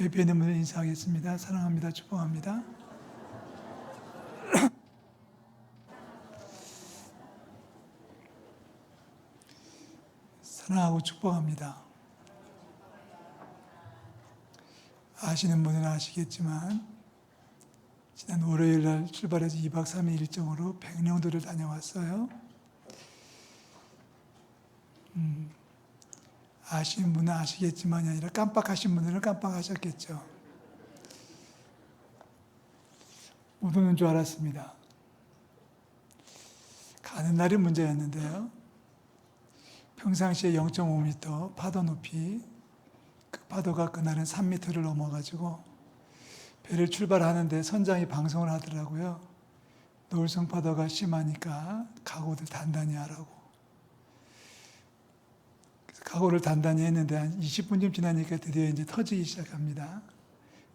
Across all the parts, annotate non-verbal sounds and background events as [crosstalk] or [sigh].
예배 있는 분들 인사하겠습니다. 사랑합니다. 축복합니다. 사랑하고 축복합니다. 아시는 분은 아시겠지만 지난 월요일 날 출발해서 2박 3일 일정으로 백령도를 다녀왔어요. 음, 아시는 분은 아시겠지만이 아니라 깜빡하신 분들은 깜빡하셨겠죠. 못 오는 줄 알았습니다. 가는 날이 문제였는데요. 평상시에 0.5m 파도 높이 그 파도가 그날은 3m를 넘어가지고 배를 출발하는데 선장이 방송을 하더라고요. 노을성 파도가 심하니까 각오들 단단히 하라고. 각오를 단단히 했는데 한 20분쯤 지나니까 드디어 이제 터지기 시작합니다.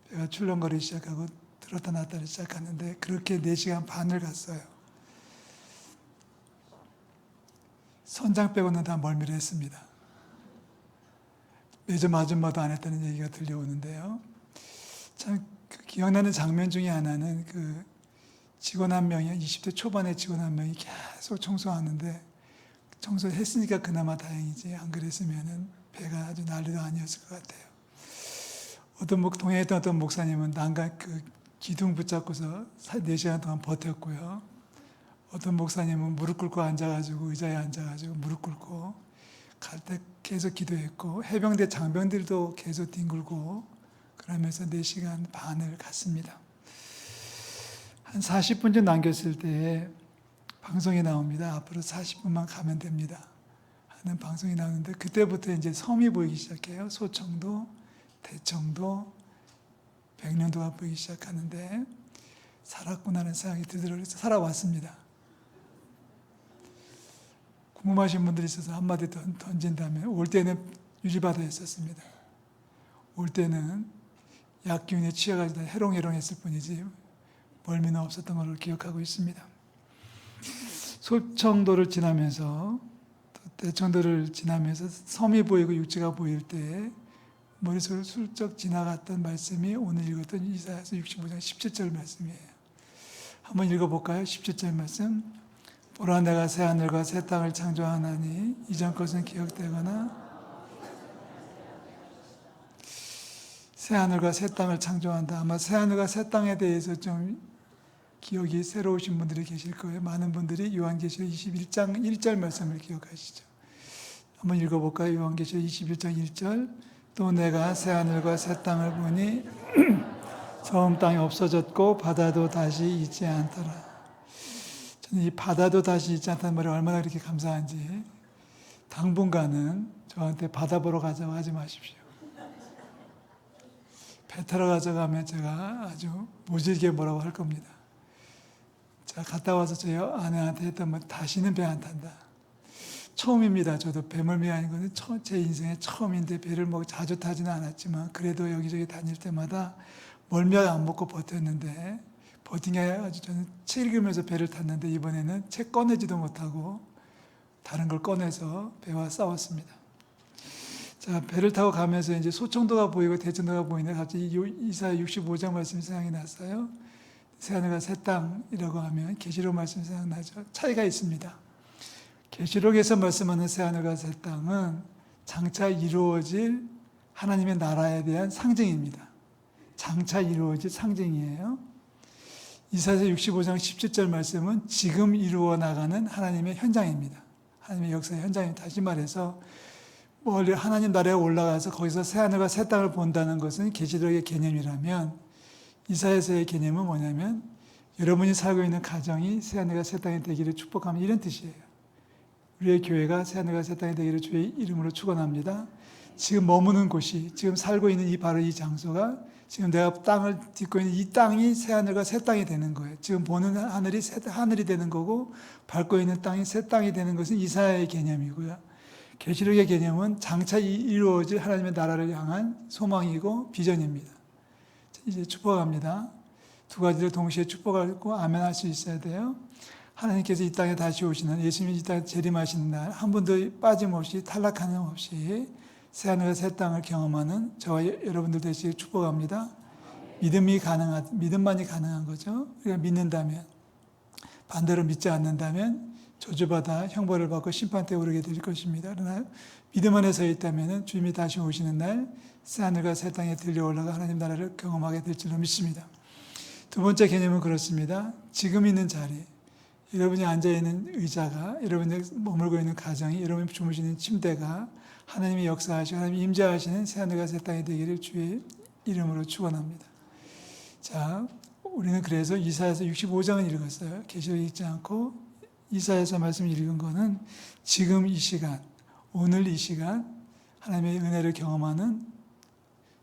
배가 출렁거리기 시작하고 들었다 놨다를 시작하는데 그렇게 4시간 반을 갔어요. 선장 빼고는 다 멀미했습니다. 매점 아줌마도 안 했다는 얘기가 들려오는데요. 참그 기억나는 장면 중에 하나는 그 직원 한 명이 20대 초반의 직원 한 명이 계속 청소하는데 청소했으니까 그나마 다행이지 안 그랬으면은 배가 아주 난리도 아니었을 것 같아요. 어떤 목 동행했던 어떤 목사님은 난간 그 기둥 붙잡고서 4 시간 동안 버텼고요. 어떤 목사님은 무릎 꿇고 앉아가지고 의자에 앉아가지고 무릎 꿇고 갈 때 계속 기도했고 해병대 장병들도 계속 뒹굴고 그러면서 4 시간 반을 갔습니다. 한 40분 쯤 남겼을 때 방송이 나옵니다. 앞으로 40분만 가면 됩니다. 하는 방송이 나오는데 그때부터 이제 섬이 보이기 시작해요. 소청도, 대청도, 백년도가 보이기 시작하는데 살았구나는 생각이 들더라고요. 살아왔습니다. 궁금하신 분들이 있어서 한마디 던- 던진다면 올 때는 유리바다였었습니다. 올 때는 약기운에 취해가지고 해롱해롱했을 뿐이지 멀미는 없었던 걸로 기억하고 있습니다. 소청도를 지나면서 또 대청도를 지나면서 섬이 보이고 육지가 보일 때 머릿속으로 슬쩍 지나갔던 말씀이 오늘 읽었던 이사야서 65장 17절 말씀이에요. 한번 읽어볼까요? 17절 말씀. 보라 내가 새 하늘과 새 땅을 창조하나니 이전 것은 기억되거나 새 하늘과 새 땅을 창조한다. 아마 새 하늘과 새 땅에 대해서 좀 기억이 새로우신 분들이 계실 거예요. 많은 분들이 요한계시록 21장 1절 말씀을 기억하시죠. 한번 읽어볼까요? 요한계시록 21장 1절. 또 내가 새 하늘과 새 땅을 보니 [clears throat] 처음 땅이 없어졌고 바다도 다시 있지 않더라. 저는 이 바다도 다시 있지 않다는 말이 얼마나 그렇게 감사한지 당분간은 저한테 바다 보러 가자고 하지 마십시오. 배 타러 가자고 하면 제가 아주 모질게 뭐라고 할 겁니다. 갔다 와서 저희 아내한테 했던 말 다시는 배 안 탄다. 처음입니다. 저도 아닌 것은 처- 제 인생의 처음인데 배를 뭐 자주 타지는 않았지만 그래도 여기저기 다닐 때마다 멀미약 안 먹고 버텼는데 버틴 게 아주 저는 책 읽으면서 배를 탔는데 이번에는 책 꺼내지도 못하고 다른 걸 꺼내서 배와 싸웠습니다. 자 배를 타고 가면서 이제 소청도가 보이고 대전도가 보이는데 갑자기 요- 이사야 65장 말씀이 생각이 났어요. 새 하늘과 새 땅이라고 하면 계시록 말씀이 생각나죠. 차이가 있습니다. 계시록에서 말씀하는 새 하늘과 새 땅은 장차 이루어질 하나님의 나라에 대한 상징입니다. 장차 이루어질 상징이에요. 이사야 65장 17절 말씀은 지금 이루어 나가는 하나님의 현장입니다. 하나님의 역사의 현장이 다시 말해서 멀리 하나님 나라에 올라가서 거기서 새 하늘과 새 땅을 본다는 것은 계시록의 개념이라면 이사야서의 개념은 뭐냐면 여러분이 살고 있는 가정이 새 하늘과 새 땅이 되기를 축복하면 이런 뜻이에요. 우리의 교회가 새 하늘과 새 땅이 되기를 주의 이름으로 축원합니다. 지금 머무는 곳이 지금 살고 있는 이 바로 이 장소가 지금 내가 땅을 딛고 있는 이 땅이 새 하늘과 새 땅이 되는 거예요. 지금 보는 하늘이 새 하늘이 되는 거고 밟고 있는 땅이 새 땅이 되는 것은 이사야의 개념이고요. 계시록의 개념은 장차 이- 이루어질 하나님의 나라를 향한 소망이고 비전입니다. 이제 축복합니다. 두 가지를 동시에 축복하고 아멘 할 수 있어야 돼요. 하나님께서 이 땅에 다시 오시는 예수님이 이 땅에 재림하시는 날한 분도 빠짐없이 탈락하는 없이 새하늘과 새 땅을 경험하는 저와 여- 여러분들 되시길 축복합니다. 믿음이 가능한 믿음만이 가능한 거죠. 우리가 믿는다면 반대로 믿지 않는다면 저주받아 형벌을 받고 심판대에 오르게 될 것입니다. 그러나 믿음 안에 서 있다면 주님이 다시 오시는 날 새하늘과 새 땅에 들려 올라가 하나님 나라를 경험하게 될 줄로 믿습니다. 두 번째 개념은 그렇습니다. 지금 있는 자리, 여러분이 앉아 있는 의자가, 여러분이 머물고 있는 가정이, 여러분이 주무시는 침대가 하나님이 역사하시고 하나님이 임재하시는 새하늘과 새 땅이 되기를 주의 이름으로 축원합니다. 자, 우리는 그래서 이사에서 65장을 읽었어요. 계시록 읽지 않고 이사에서 말씀 읽은 거는 지금 이 시간, 오늘 이 시간 하나님의 은혜를 경험하는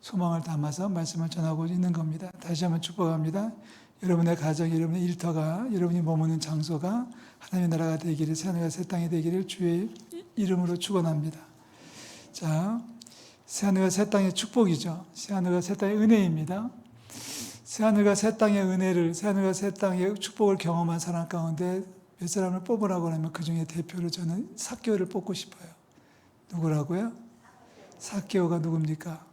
소망을 담아서 말씀을 전하고 있는 겁니다. 다시 한번 축복합니다. 여러분의 가정, 여러분의 일터가, 여러분이 머무는 장소가 하나님의 나라가 되기를, 새하늘과 새 땅이 되기를 주의 이름으로 축원합니다. 자, 새하늘과 새 땅의 축복이죠. 새하늘과 새 땅의 은혜입니다. 새하늘과 새 땅의 은혜를, 새하늘과 새 땅의 축복을 경험한 사람 가운데 몇 사람을 뽑으라고 하면 그 중에 대표로 저는 사개오를 뽑고 싶어요. 누구라고요? 사개오가 누굽니까?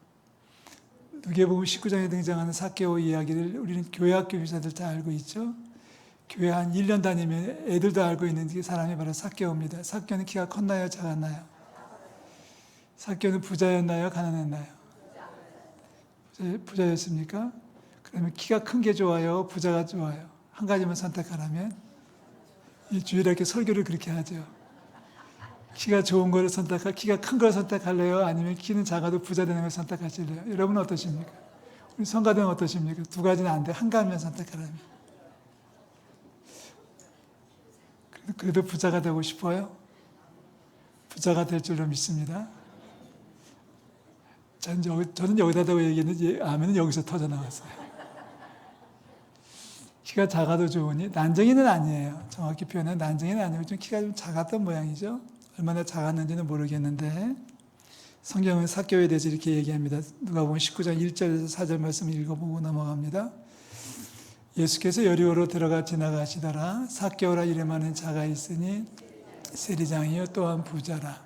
누계복음 19장에 등장하는 사개오 이야기를 우리는 교회학 교사들 다 알고 있죠. 교회 한 1년 다니면 애들도 알고 있는 그 사람이 바로 사개오입니다. 사개오는 키가 컸나요? 작았나요? 사개오는 부자였나요? 가난했나요? 부자, 부자였습니까? 그러면 키가 큰 게 좋아요? 부자가 좋아요? 한 가지만 선택하라면 이 주일에 이렇게 설교를 그렇게 하죠. 키가 좋은 거를 선택할, 키가 큰 걸 선택할래요? 아니면 키는 작아도 부자 되는 걸 선택하실래요? 여러분은 어떠십니까? 우리 성가대는 어떠십니까? 두 가지는 안 돼. 한 가지만 선택하라면. 그래도- 부자가 되고 싶어요? 부자가 될 줄로 믿습니다. 저는, 여기, 저는 여기다 대고 얘기했는데, 아멘은 여기서 터져 나왔어요. 키가 작아도 좋으니, 난쟁이는 아니에요. 정확히 표현은 난쟁이는 아니고, 좀 키가 좀 작았던 모양이죠. 얼마나 작았는지는 모르겠는데, 성경은 사교에 대해서 이렇게 얘기합니다. 누가 보면 19장 1절에서 4절 말씀을 읽어보고 넘어갑니다. 예수께서 여리고로 들어가 지나가시더라. 사교라 이름하는 자가 있으니 세리장이요 또한 부자라.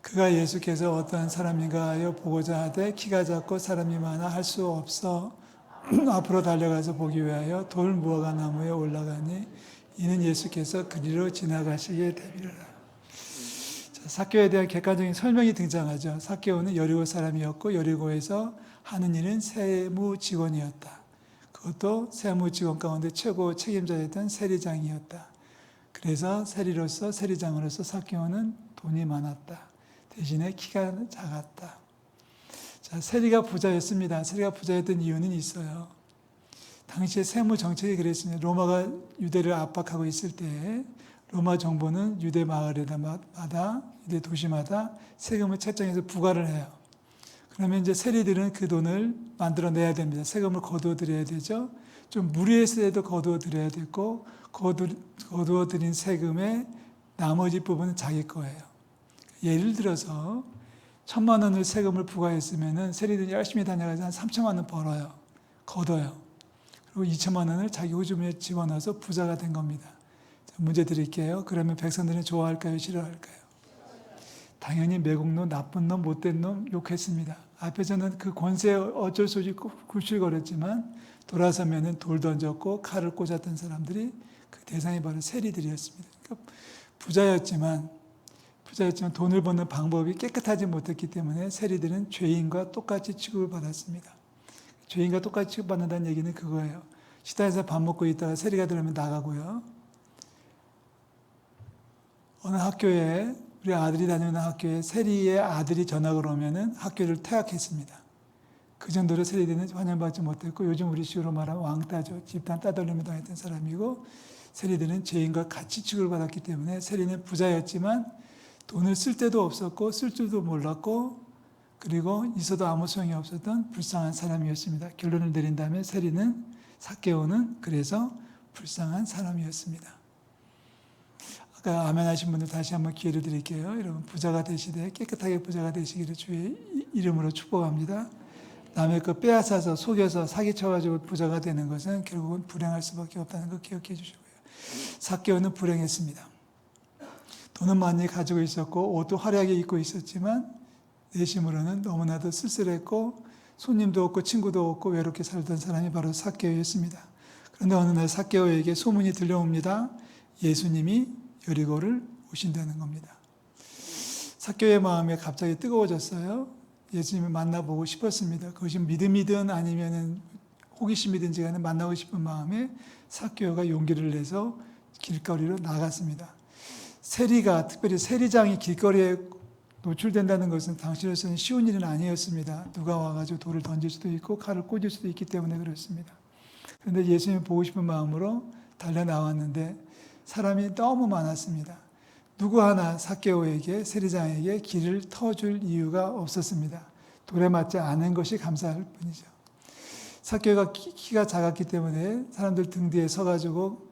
그가 예수께서 어떠한 사람인가 하여 보고자 하되 키가 작고 사람이 많아 할 수 없어 [clears throat] 앞으로 달려가서 보기 위하여 돌 무화과 나무에 올라가니 이는 예수께서 그리로 지나가시게 되리라. 자, 사케오에 대한 객관적인 설명이 등장하죠. 사케오는 여리고 사람이었고 여리고에서 하는 일은 세무 직원이었다. 그것도 세무 직원 가운데 최고 책임자였던 세리장이었다. 그래서 세리로서 세리장으로서 사케오는 돈이 많았다. 대신에 키가 작았다. 자, 세리가 부자였습니다. 세리가 부자였던 이유는 있어요. 당시에 세무 정책이 그랬습니다. 로마가 유대를 압박하고 있을 때 로마 정부는 유대 마을에마다 유대 도시마다 세금을 책정해서 부과를 해요. 그러면 이제 세리들은 그 돈을 만들어내야 됩니다. 세금을 거두어 드려야 되죠. 좀 무리했을 때도 거두어 드려야 되고 거두어 드린 세금의 나머지 부분은 자기 거예요. 예를 들어서 천만 원을 세금을 부과했으면은 세리들이 열심히 다녀가서 한 3천만 원 벌어요. 걷어요. 그리고 2천만 원을 자기 호주머니에 집어넣어서 부자가 된 겁니다. 자, 문제 드릴게요. 그러면 백성들은 좋아할까요? 싫어할까요? 당연히 매국노, 나쁜 놈, 못된 놈 욕했습니다. 앞에서는 그 권세에 어쩔 수 없이 굴실거렸지만 돌아서면은 돌 던졌고 칼을 꽂았던 사람들이 그 대상이 바로 세리들이었습니다. 그러니까 부자였지만 부자였지만 돈을 버는 방법이 깨끗하지 못했기 때문에 세리들은 죄인과 똑같이 취급을 받았습니다. 죄인과 똑같이 취급받는다는 얘기는 그거예요. 식당에서 밥 먹고 있다가 세리가 들어오면 나가고요. 어느 학교에 우리 아들이 다니는 학교에 세리의 아들이 전학을 오면은 학교를 퇴학했습니다. 그 정도로 세리들은 환영받지 못했고 요즘 우리 식으로 말하면 왕따죠. 집단 따돌림을 당했던 사람이고 세리들은 죄인과 같이 취급을 받았기 때문에 세리는 부자였지만 돈을 쓸 데도 없었고 쓸 줄도 몰랐고 그리고 있어도 아무 소용이 없었던 불쌍한 사람이었습니다. 결론을 내린다면 세리는 사개오는 그래서 불쌍한 사람이었습니다. 아까 아멘 하신 분들 다시 한번 기회를 드릴게요. 여러분 부자가 되시되 깨끗하게 부자가 되시기를 주의 이름으로 축복합니다. 남의 거 빼앗아서 속여서 사기쳐가지고 부자가 되는 것은 결국은 불행할 수밖에 없다는 거 기억해 주시고요. 사개오는 불행했습니다. 돈은 많이 가지고 있었고 옷도 화려하게 입고 있었지만 내심으로는 너무나도 쓸쓸했고 손님도 없고 친구도 없고 외롭게 살던 사람이 바로 사케오였습니다. 그런데 어느 날 사케오에게 소문이 들려옵니다. 예수님이 여리고를 오신다는 겁니다. 사케오의 마음에 갑자기 뜨거워졌어요. 예수님을 만나보고 싶었습니다. 그것이 믿음이든 아니면은 호기심이든지 간에 만나고 싶은 마음에 사케오가 용기를 내서 길거리로 나갔습니다. 세리가 특별히 세리장이 길거리에 노출된다는 것은 당시로서는 쉬운 일은 아니었습니다. 누가 와가지고 돌을 던질 수도 있고 칼을 꽂을 수도 있기 때문에 그렇습니다. 그런데 예수님 보고 싶은 마음으로 달려 나왔는데 사람이 너무 많았습니다. 누구 하나 사케오에게 세리장에게 길을 터줄 이유가 없었습니다. 돌에 맞지 않은 것이 감사할 뿐이죠. 사케오가 키- 키가 작았기 때문에 사람들 등 뒤에 서가지고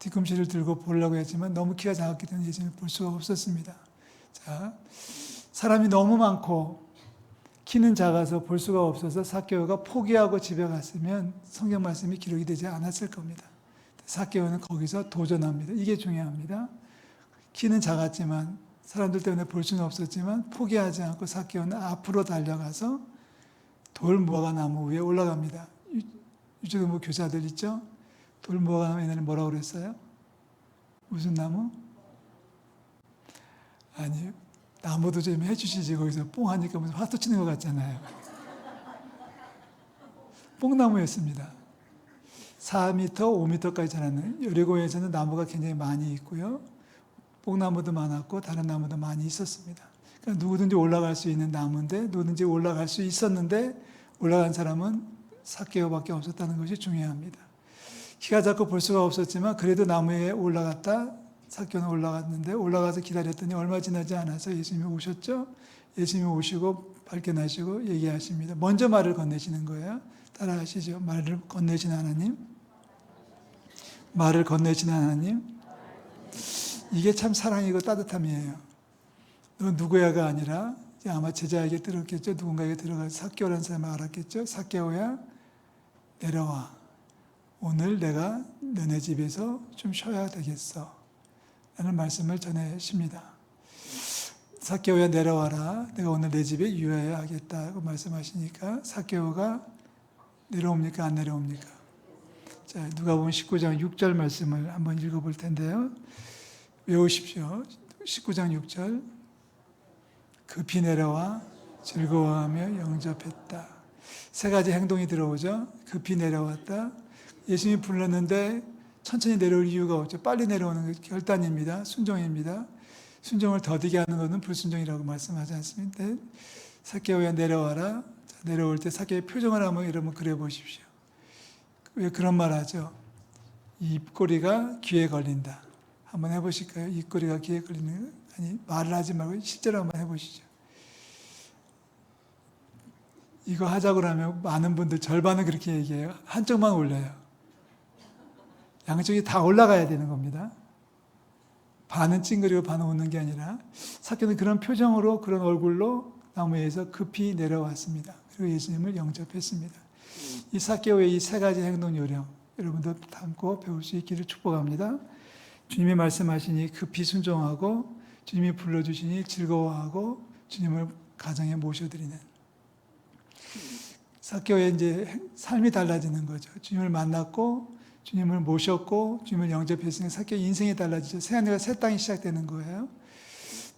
뒤꿈치를 들고 보려고 했지만 너무 키가 작았기 때문에 예수님을 볼 수가 없었습니다. 자, 사람이 너무 많고 키는 작아서 볼 수가 없어서 사케오가 포기하고 집에 갔으면 성경 말씀이 기록이 되지 않았을 겁니다. 사케오는 거기서 도전합니다. 이게 중요합니다. 키는 작았지만 사람들 때문에 볼 수는 없었지만 포기하지 않고 사케오는 앞으로 달려가서 돌 무화과 나무 위에 올라갑니다. 유- 유초등부 교사들 있죠? 나무 옛날에 뭐라고 그랬어요? 무슨 나무? 아니 나무도 좀 해주시지 거기서 뽕 하니까 무슨 화투 치는 것 같잖아요. 뽕나무였습니다. 4m, 5m까지 자라는 여리고에서는 나무가 굉장히 많이 있고요. 뽕나무도 많았고 다른 나무도 많이 있었습니다. 그러니까 누구든지 올라갈 수 있는 나무인데 누구든지 올라갈 수 있었는데 올라간 사람은 사케오밖에 없었다는 것이 중요합니다. 키가 작고 볼 수가 없었지만 그래도 나무에 올라갔다 사케오는 올라갔는데 올라가서 기다렸더니 얼마 지나지 않아서 예수님이 오셨죠. 예수님이 오시고 발견하시고 얘기하십니다. 먼저 말을 건네시는 거예요. 따라하시죠. 말을 건네신 하나님. 말을 건네신 하나님. 이게 참 사랑이고 따뜻함이에요. 너 누구야가 아니라 아마 제자에게 들었겠죠. 누군가에게 들어가서 사케오라는 사람을 알았겠죠. 사케오야 내려와. 오늘 내가 너네 집에서 좀 쉬어야 되겠어. 라는 말씀을 전해십니다. 사케오야 내려와라. 내가 오늘 내 집에 유해야 하겠다고 말씀하시니까 사케오가 내려옵니까? 안 내려옵니까? 자, 누가 보면 19장 6절 말씀을 한번 읽어볼 텐데요. 외우십시오. 19장 6절. 급히 내려와 즐거워하며 영접했다. 세 가지 행동이 들어오죠. 급히 내려왔다. 예수님이 불렀는데 천천히 내려올 이유가 없죠. 빨리 내려오는 게 결단입니다. 순종입니다. 순종을 더디게 하는 것은 불순종이라고 말씀하지 않습니까? 사케오야 내려와라. 자, 내려올 때 사케오의 표정을 한번 여러분 그려보십시오. 왜 그런 말 하죠? 이 입꼬리가 귀에 걸린다. 한번 해보실까요? 입꼬리가 귀에 걸리는 거? 아니 말을 하지 말고 실제로 한번 해보시죠. 이거 하자고 하면 많은 분들 절반은 그렇게 얘기해요. 한쪽만 올려요. 양쪽이 다 올라가야 되는 겁니다. 반은 찡그리고 반은 웃는 게 아니라 사케는 그런 표정으로 그런 얼굴로 나무에서 급히 내려왔습니다. 그리고 예수님을 영접했습니다. 이 사케오의 이 세 가지 행동 요령 여러분도 담고 배울 수 있기를 축복합니다. 주님이 말씀하시니 급히 순종하고 주님이 불러주시니 즐거워하고 주님을 가정에 모셔드리는 사케오의 이제 삶이 달라지는 거죠. 주님을 만났고 주님을 모셨고 주님을 영접했으니 사케오 인생이 달라지죠. 새 하늘과 새 땅이 시작되는 거예요.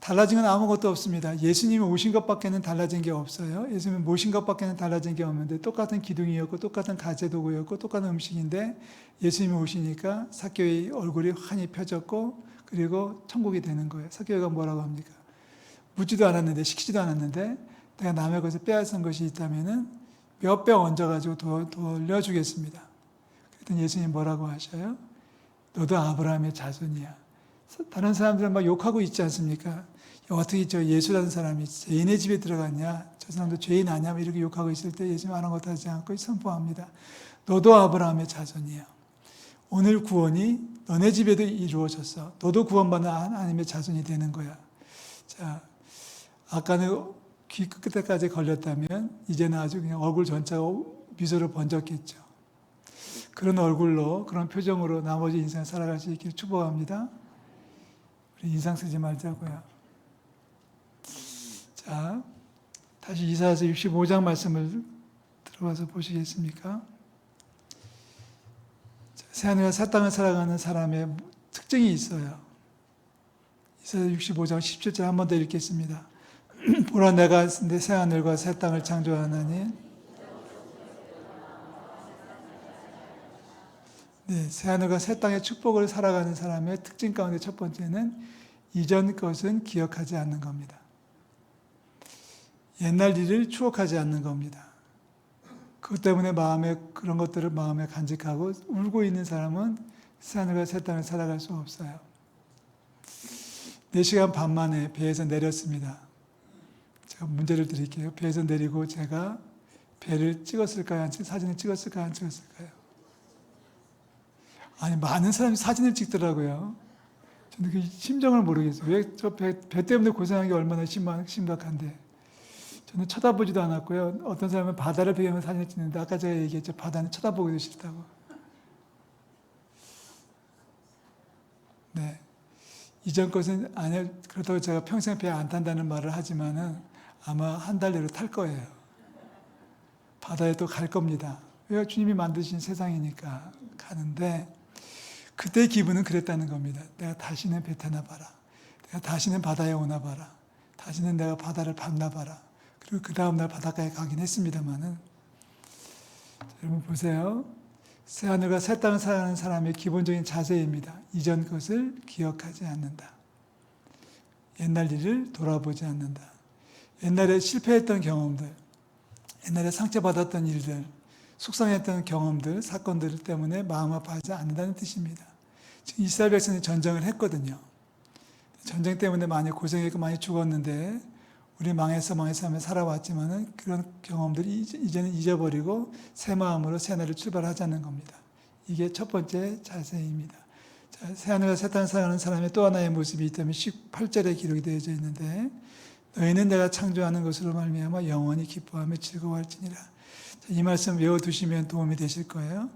달라진 건 아무것도 없습니다. 예수님이 오신 것밖에는 달라진 게 없어요. 예수님이 모신 것밖에는 달라진 게 없는데 똑같은 기둥이었고 똑같은 가재도구였고 똑같은 음식인데 예수님이 오시니까 사케오의 얼굴이 환히 펴졌고 그리고 천국이 되는 거예요. 사케오가 뭐라고 합니까? 묻지도 않았는데 시키지도 않았는데 내가 남의 것을 빼앗은 것이 있다면은 몇 배 얹어가지고 도- 돌려주겠습니다. 그랬더니 예수님 뭐라고 하셔요? 너도 아브라함의 자손이야. 다른 사람들은 막 욕하고 있지 않습니까? 어떻게 저 예수라는 사람이 죄인의 집에 들어갔냐? 저 사람도 죄인 아니야? 이렇게 욕하고 있을 때 예수님 아무것도 하지 않고 선포합니다. 너도 아브라함의 자손이야. 오늘 구원이 너네 집에도 이루어졌어. 너도 구원받는 하나님의 자손이 되는 거야. 자, 아까는 귀 끝에까지 걸렸다면 이제는 아주 그냥 얼굴 전체가 미소로 번졌겠죠. 그런 얼굴로 그런 표정으로 나머지 인생 살아갈 수 있기를 축복합니다. 우리 인상 쓰지 말자고요. 자, 다시 이사야서 65장 말씀을 들어봐서 보시겠습니까? 자, 새하늘과 새 땅을 살아가는 사람의 특징이 있어요. 이사야 65장 17절 한 번 더 읽겠습니다. [clears throat] 보라 내가 내 새하늘과 새 땅을 창조하나니 네, 새하늘과 새 땅의 축복을 살아가는 사람의 특징 가운데 첫 번째는 이전 것은 기억하지 않는 겁니다. 옛날 일을 추억하지 않는 겁니다. 그것 때문에 마음에 그런 것들을 마음에 간직하고 울고 있는 사람은 새하늘과 새 땅을 살아갈 수 없어요. 4시간 반 만에 배에서 내렸습니다. 제가 문제를 드릴게요. 배에서 내리고 제가 배를 찍었을까요? 사진을 찍었을까요? 안 찍었을까요? 아니, 많은 사람이 사진을 찍더라고요. 저는 그 심정을 모르겠어요. 왜 저 배, 배 때문에 고생한 게 얼마나 심각, 심각한데. 저는 쳐다보지도 않았고요. 어떤 사람은 바다를 배경으로 사진을 찍는데 아까 제가 얘기했죠. 바다는 쳐다보기도 싫다고. 네. 이전 것은 아니 그렇다고 제가 평생 배 안 탄다는 말을 하지만은 아마 한 달 내로 탈 거예요. 바다에 또 갈 겁니다. 왜 주님이 만드신 세상이니까 가는데 그때 기분은 그랬다는 겁니다. 내가 다시는 배 타나 봐라. 내가 다시는 바다에 오나 봐라. 다시는 내가 바다를 밟나 봐라. 그리고 그 다음날 바닷가에 가긴 했습니다만은 여러분 보세요. 새 하늘과 새 땅을 살아가는 사람의 기본적인 자세입니다. 이전 것을 기억하지 않는다. 옛날 일을 돌아보지 않는다. 옛날에 실패했던 경험들, 옛날에 상처받았던 일들, 속상했던 경험들, 사건들 때문에 마음 아파하지 않는다는 뜻입니다. 이스라엘 백성이 전쟁을 했거든요. 전쟁 때문에 많이 고생했고 많이 죽었는데 우리 망해서 망해서 하며 살아왔지만은 그런 경험들이 이제- 이제는 잊어버리고 새 마음으로 새 날을 출발하자는 겁니다. 이게 첫 번째 자세입니다. 자, 새 하늘과 새 땅을 살아가는 사람의 또 하나의 모습이 있다면 18절에 기록이 되어져 있는데 너희는 내가 창조하는 것으로 말미암아 영원히 기뻐하며 즐거워할지니라. 자, 이 말씀 외워두시면 도움이 되실 거예요.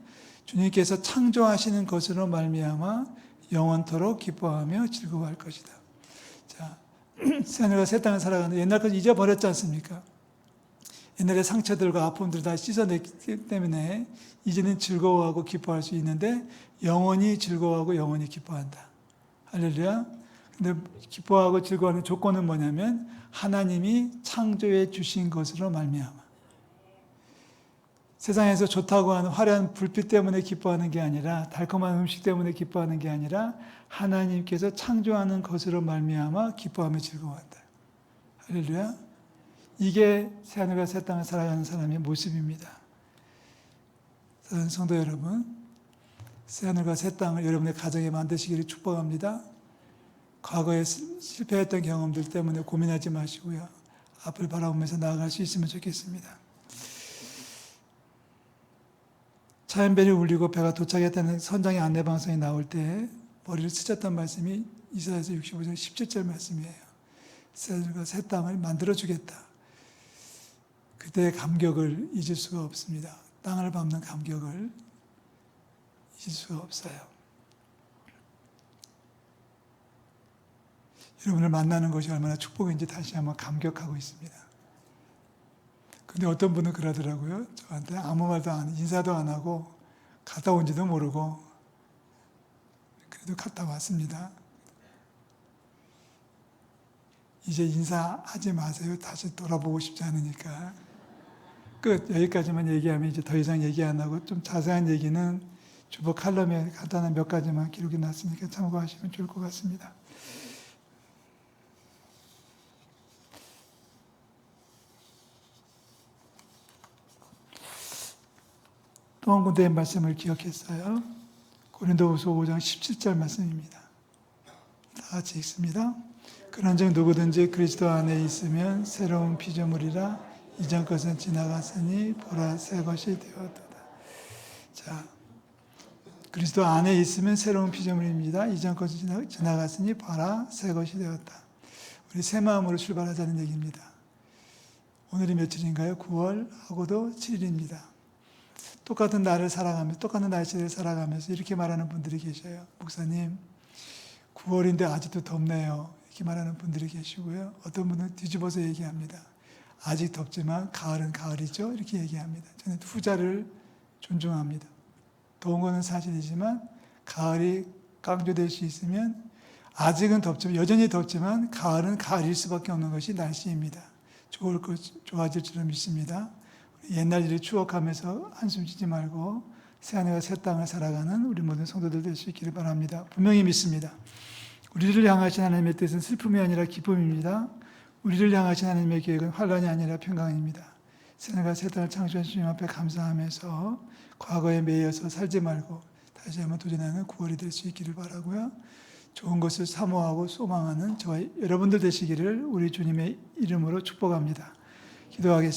주님께서 창조하시는 것으로 말미암아 영원토록 기뻐하며 즐거워할 것이다. 자, [clears throat] 새하늘과 새 땅을 살아가는 옛날 것 잊어버렸지 않습니까? 옛날의 상처들과 아픔들을 다 씻어냈기 때문에 이제는 즐거워하고 기뻐할 수 있는데 영원히 즐거워하고 영원히 기뻐한다. 할렐루야. 근데 기뻐하고 즐거워하는 조건은 뭐냐면 하나님이 창조해 주신 것으로 말미암아. 세상에서 좋다고 하는 화려한 불빛 때문에 기뻐하는 게 아니라 달콤한 음식 때문에 기뻐하는 게 아니라 하나님께서 창조하는 것으로 말미암아 기뻐하며 즐거워한다. 할렐루야. 이게 새하늘과 새 땅을 살아가는 사람의 모습입니다. 사랑하는 성도 여러분, 새하늘과 새 땅을 여러분의 가정에 만드시기를 축복합니다. 과거에 시- 실패했던 경험들 때문에 고민하지 마시고요. 앞을 바라보면서 나아갈 수 있으면 좋겠습니다. 차연벨이 울리고 배가 도착했다는 선장의 안내 방송이 나올 때 머리를 스쳤던 말씀이 이사야서 65장 17절 말씀이에요. 새하늘과 새 땅을 만들어 주겠다. 그때의 감격을 잊을 수가 없습니다. 땅을 밟는 감격을 잊을 수가 없어요. 여러분을 만나는 것이 얼마나 축복인지 다시 한번 감격하고 있습니다. 근데 어떤 분은 그러더라고요. 저한테 아무 말도 안, 인사도 안 하고 갔다 온지도 모르고 그래도 갔다 왔습니다. 이제 인사하지 마세요. 다시 돌아보고 싶지 않으니까. 끝. 여기까지만 얘기하면 이제 더 이상 얘기 안 하고 좀 자세한 얘기는 주보 칼럼에 간단한 몇 가지만 기록이 났으니까 참고하시면 좋을 것 같습니다. 또한 군데의 말씀을 기억했어요. 고린도후서 5장 17절 말씀입니다. 다 같이 읽습니다. 그런즉 누구든지 그리스도 안에 있으면 새로운 피조물이라 이전 것은 지나갔으니 보라 새 것이 되었도다. 자, 그리스도 안에 있으면 새로운 피조물입니다. 이전 것은 지나- 지나갔으니 보라 새 것이 되었다. 우리 새 마음으로 출발하자는 얘기입니다. 오늘이 며칠인가요? 9월하고도 7일입니다. 똑같은 날을 살아가면서 똑같은 날씨를 살아가면서 이렇게 말하는 분들이 계셔요. 목사님, 9월인데 아직도 덥네요. 이렇게 말하는 분들이 계시고요. 어떤 분은 뒤집어서 얘기합니다. 아직 덥지만 가을은 가을이죠. 이렇게 얘기합니다. 저는 후자를 존중합니다. 더운 거는 사실이지만 가을이 강조될 수 있으면 아직은 덥지만 여전히 덥지만 가을은 가을일 수밖에 없는 것이 날씨입니다. 좋을 것 좋아질 줄을 믿습니다. 옛날 일을 추억하면서 한숨 쉬지 말고 새하늘과 새 땅을 살아가는 우리 모든 성도들 될 수 있기를 바랍니다. 분명히 믿습니다. 우리를 향하신 하나님의 뜻은 슬픔이 아니라 기쁨입니다. 우리를 향하신 하나님의 계획은 환란이 아니라 평강입니다. 새하늘과 새 땅을 창조하신 주님 앞에 감사하면서 과거에 매여서 살지 말고 다시 한번 도전하는 9월이 될 수 있기를 바라고요. 좋은 것을 사모하고 소망하는 저와 여러분들 되시기를 우리 주님의 이름으로 축복합니다. 기도하겠습니다.